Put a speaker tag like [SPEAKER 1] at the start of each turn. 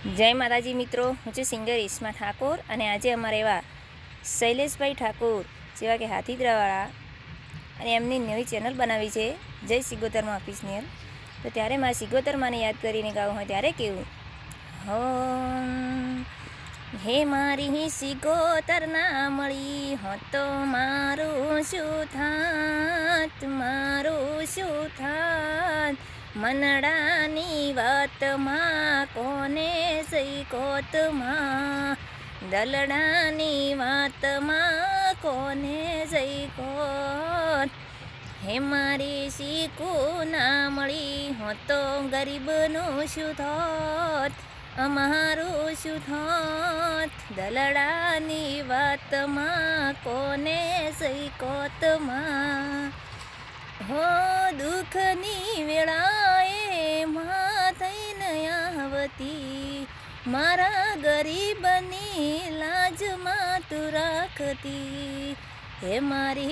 [SPEAKER 1] જય માતાજી મિત્રો, હું છું સિંગર ઈસ્મા ઠાકોર અને આજે અમારે એવા શૈલેષભાઈ ઠાકોર જેવા કે હાથીદ્રાવાળા અને એમની નવી ચેનલ બનાવી છે, જય સિગોતરમાં ઓફિસનિયર તો ત્યારે મારે સિગોતરમાંને યાદ કરીને ગાવું હોય ત્યારે કેવું? હો હે મારી સિગોતર ના મળી હો તો મારું શું થાત, મારું શું થાત? મનડાની વાતમાં કોને સઈ કોતમાં દલડાની વાતમાં કોને જઈ કોત હે મારી શીખું ના મળી, હો તો ગરીબનું શું થોત અમારું શું થોત દલડાની વાતમાં કોને સઈ કોતમાં હો દુઃખની વેળાએ માં થઈને આવતી મારા ગરીબની લાજમાં તું રાખતી. હે મારી